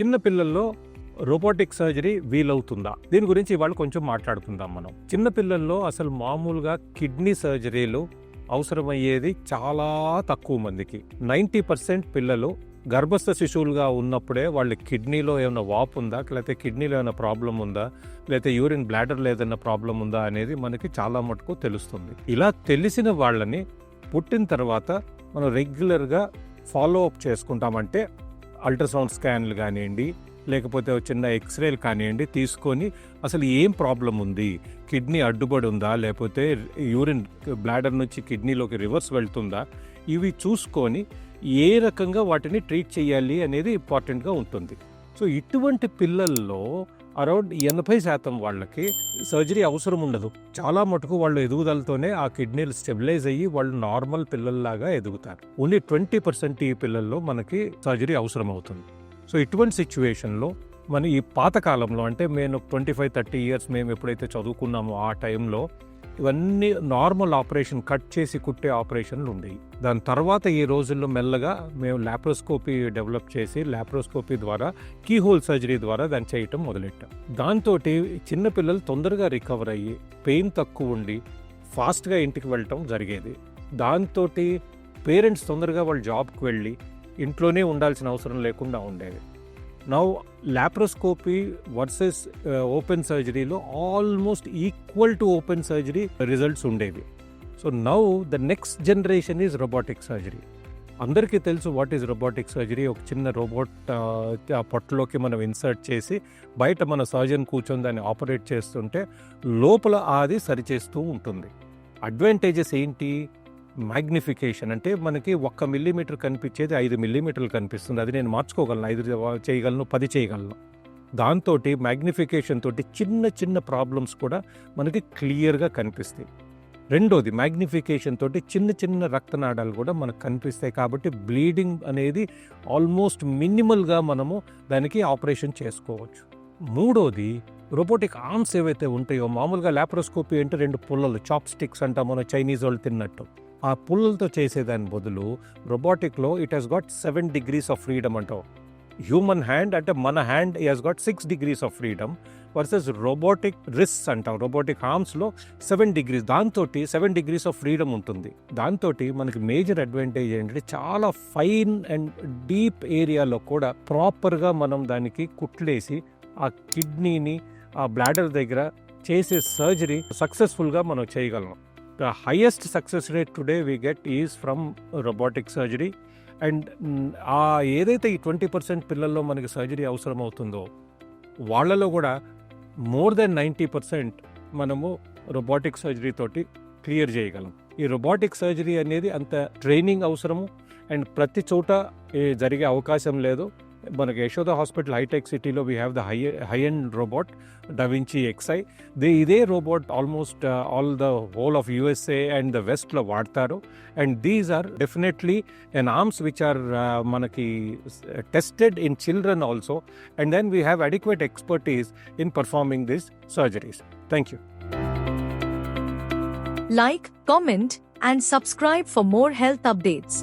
చిన్న పిల్లల్లో robotic surgery వీలవుతుందా? దీని గురించి ఇవాళ కొంచెం మాట్లాడుకుందాం మనం. చిన్న పిల్లల్లో అసలు మామూలుగా కిడ్నీ సర్జరీలు అవసరమయ్యేది చాలా తక్కువ మందికి. నైంటీ పర్సెంట్ పిల్లలు గర్భస్థ శిశువులుగా ఉన్నప్పుడే వాళ్ళ కిడ్నీలో ఏమైనా వాపు ఉందా? లేకపోతే కిడ్నీలో ఏమైనా ప్రాబ్లం ఉందా? లేకపోతే యూరిన్ బ్లాడర్లో ఏదైనా ప్రాబ్లం ఉందా అనేది మనకి చాలా మటుకు తెలుస్తుంది. ఇలా తెలిసిన వాళ్ళని పుట్టిన తర్వాత మనం రెగ్యులర్గా ఫాలో అప్ చేసుకుంటామంటే అల్ట్రాసౌండ్ స్కాన్లు కానివ్వండి లేకపోతే చిన్న ఎక్స్రేలు కానివ్వండి తీసుకొని అసలు ఏం ప్రాబ్లం ఉంది? కిడ్నీ అడ్డుపడి ఉందా? లేకపోతే యూరిన్ బ్లాడర్ నుంచి కిడ్నీలోకి రివర్స్ వెళ్తుందా? ఇవి చూసుకొని ఏ రకంగా వాటిని ట్రీట్ చేయాలి అనేది ఇంపార్టెంట్గా ఉంటుంది. సో ఇటువంటి పిల్లల్లో అరౌండ్ ఎనభై శాతం వాళ్ళకి సర్జరీ అవసరం ఉండదు. చాలా మటుకు వాళ్ళు ఎదుగుదలతోనే ఆ కిడ్నీలు స్టెబిలైజ్ అయ్యి వాళ్ళు నార్మల్ పిల్లల్లాగా ఎదుగుతారు. ఓన్లీ ట్వంటీ పర్సెంట్ ఈ పిల్లల్లో మనకి సర్జరీ అవసరం అవుతుంది. సో ఇటువంటి సిచ్యువేషన్లో మన ఈ పాతకాలంలో అంటే మేము ట్వంటీ ఫైవ్ థర్టీ ఇయర్స్ మేము ఎప్పుడైతే చదువుకున్నామో ఆ టైంలో ఇవన్నీ నార్మల్ ఆపరేషన్ కట్ చేసి కుట్టే ఆపరేషన్లు ఉండేవి దాని తర్వాత ఈ రోజుల్లో మెల్లగా మేము ల్యాప్రోస్కోపీ డెవలప్ చేసి ల్యాప్రోస్కోపీ ద్వారా కీహోల్ సర్జరీ ద్వారా దాన్ని చేయటం మొదలెట్టాం. దాంతో చిన్నపిల్లలు తొందరగా రికవర్ అయ్యి పెయిన్ తక్కువ ఉండి ఫాస్ట్గా ఇంటికి వెళ్ళటం జరిగేది. దాంతో పేరెంట్స్ తొందరగా వాళ్ళ జాబ్కి వెళ్ళి ఇంట్లోనే ఉండాల్సిన అవసరం లేకుండా ఉండేది now laparoscopy versus open సర్జరీలో almost equal to open surgery results ఉండేవి. So now the next generation is robotic surgery అందరికీ తెలుసు వాట్ ఈజ్ రోబోటిక్ సర్జరీ ఒక చిన్న రోబోట్ ఆ పొట్టలోకి మనం ఇన్సర్ట్ చేసి బయట మన సర్జన్ కూర్చొని దాన్ని ఆపరేట్ చేస్తుంటే లోపల అది సరిచేస్తూ ఉంటుంది. అడ్వాంటేజెస్ ఏంటి? మ్యాగ్నిఫికేషన్ అంటే మనకి ఒక్క మిల్లీమీటర్ కనిపించేది ఐదు మిల్లీమీటర్లు కనిపిస్తుంది. అది నేను మార్చుకోగలను. ఐదు చేయగలను పది చేయగలను. దాంతో మ్యాగ్నిఫికేషన్ తోటి చిన్న చిన్న ప్రాబ్లమ్స్ కూడా మనకి క్లియర్గా కనిపిస్తాయి. రెండోది మ్యాగ్నిఫికేషన్ తోటి చిన్న చిన్న రక్తనాళాలు కూడా మనకు కనిపిస్తాయి కాబట్టి బ్లీడింగ్ అనేది ఆల్మోస్ట్ మినిమల్గా మనము దానికి ఆపరేషన్ చేసుకోవచ్చు. మూడోది రోబోటిక్ ఆర్మ్స్ ఏవైతే ఉంటాయో మామూలుగా ల్యాప్రోస్కోపీ అంటే రెండు పుల్లలు చాప్ స్టిక్స్ అంటాం మన చైనీస్ వాళ్ళు తిన్నట్టు. ఆ పుల్లలతో చేసేదాని బదులు రోబోటిక్లో it has got seven degrees of freedom అంటాం హ్యూమన్ హ్యాండ్ అంటే మన hand has got six degrees of freedom versus robotic wrist అంటాం రోబోటిక్ హార్మ్స్లో సెవెన్ డిగ్రీస్ దాంతో సెవెన్ డిగ్రీస్ ఆఫ్ ఫ్రీడమ్ ఉంటుంది. దాంతో మనకి మేజర్ అడ్వాంటేజ్ ఏంటంటే చాలా ఫైన్ అండ్ డీప్ ఏరియాలో కూడా ప్రాపర్గా మనం దానికి కుట్లేసి ఆ కిడ్నీని ఆ బ్లాడర్ దగ్గర చేసే సర్జరీ సక్సెస్ఫుల్గా మనం చేయగలం. The highest success rate today we get is from robotic surgery. And ఆ ఏదైతే ఈ ట్వంటీ పర్సెంట్ పిల్లల్లో మనకి సర్జరీ అవసరం అవుతుందో వాళ్ళలో కూడా మోర్ దెన్ నైంటీ పర్సెంట్ మనము రోబోటిక్ సర్జరీ తోటి క్లియర్ చేయగలం. ఈ రోబోటిక్ సర్జరీ అనేది అంత ట్రైనింగ్ అవసరము. అండ్ ప్రతి చోట జరిగే అవకాశం లేదు. మనకి యశోద హాస్పిటల్ హైటెక్ సిటీలో we have the high high and robot da Vinci Xi they ఇదే robot almost all the whole of USA and the వెస్ట్లో వాడతారు and these are definitely and arms which are మనకి tested in children also and then we have adequate expertise in performing this surgeries thank you Like, comment, and subscribe for more health updates.